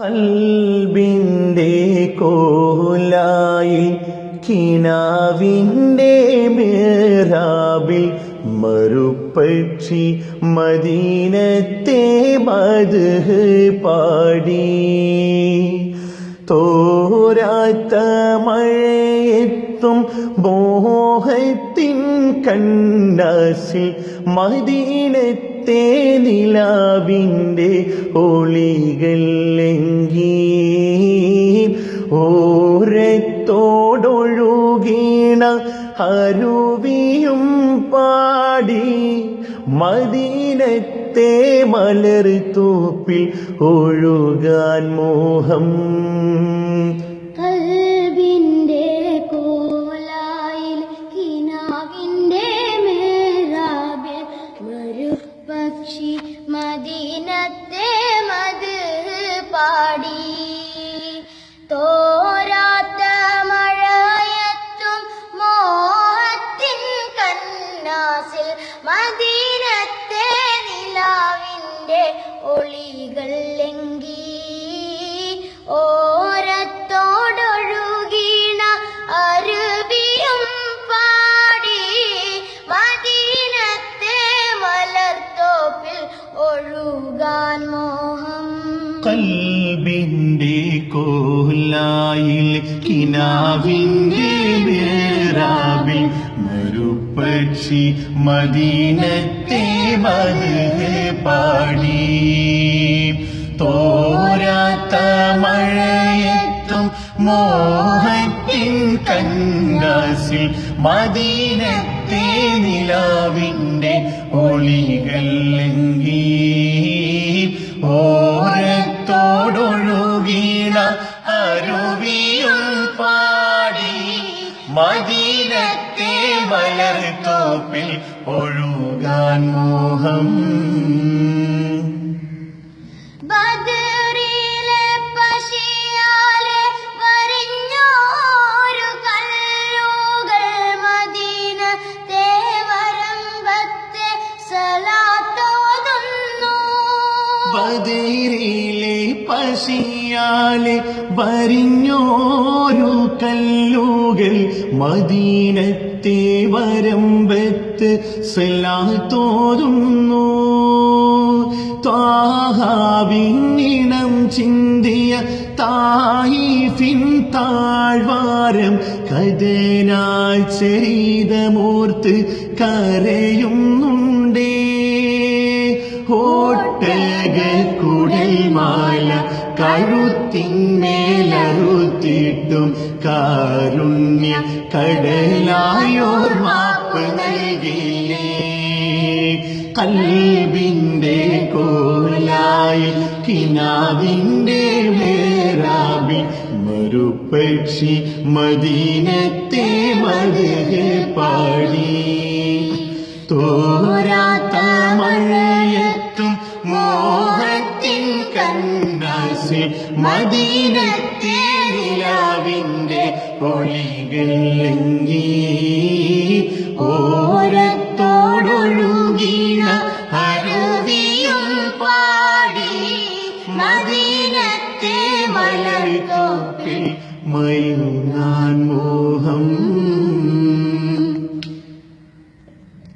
കൽബിന്റെ കോലായി കിനാവിന്റെ മേറാബിൽ മറുപക്ഷി മദീനത്തെ മത് പാടി. തോരാത്ത മഴയെത്തും മോഹത്തിൻ കണ്ണാസിൽ മദീനത്തെ നിലാവിന്റെ ഒളികൾ ലങ്കി ഓരത്തോടൊഴുകീണ അരുവിയും പാടി മദീനത്തെ മലർത്തോപ്പിൽ ഒഴുകാൻ മോഹം. ഒളികൾ ലംഘി ഓരത്തോടൊഴുകീണ അരുവിയും പാടി മദീനത്തെ മലർത്തോപ്പിൽ ഒഴുകാൻ മോഹം. കൽബിന്റെ കോലായിൽ കിനാവിന്റെ മേറാബിൽ മരുപ്പക്ഷി മദീനത്തെ മത് പാടി. തോരാത്ത മഴയത്തും മോഹത്തിൻ കങ്കാസിൽ മദീനത്തെ നിലാവിന്റെ ഒളികൾ ലംഘി ഓരത്തോടൊഴുകീണ അരുവിയും പാടി മദീനത്തെ മലർത്തോപ്പിൽ ഒഴുകാൻ മോഹം ബദിരിലെ പശിയാലെ വരിഞ്ഞോരു കല്ലുകൾ മദീനത്തെ വരമ്പത്ത് സലാത്തോരുന്നു താഹാവിന്നിണം ചിന്തിയ തായിഫിൻ താഴ്വാരം കഥനാൽ ചെയ്ത മൂർത്ത് കരയുന്നുണ്ടേ ഓട്ടകുടൽ മാല കഴുത്തിന്മേലറുത്തിട്ടും കാരുണ്യ കടലായോർ മാപ്പ് നൽകിയേ കൽബിന്റെ കോലായിൽ കിനാവിന്റെ മേറാബിൽ മറുപക്ഷി മദീനത്തെ മത് പാടി. തോരാത്ത മഴയത്തും മനസ്സിൽ മദീനത്തെ നിലാവിന്റെ പൊളികളിലെങ്കി ഓരത്തോടൊഴുകിണ അരുവിയും പാടി മദീനത്തെ മലർത്തോപ്പിൽ മയങ്ങാൻ പോ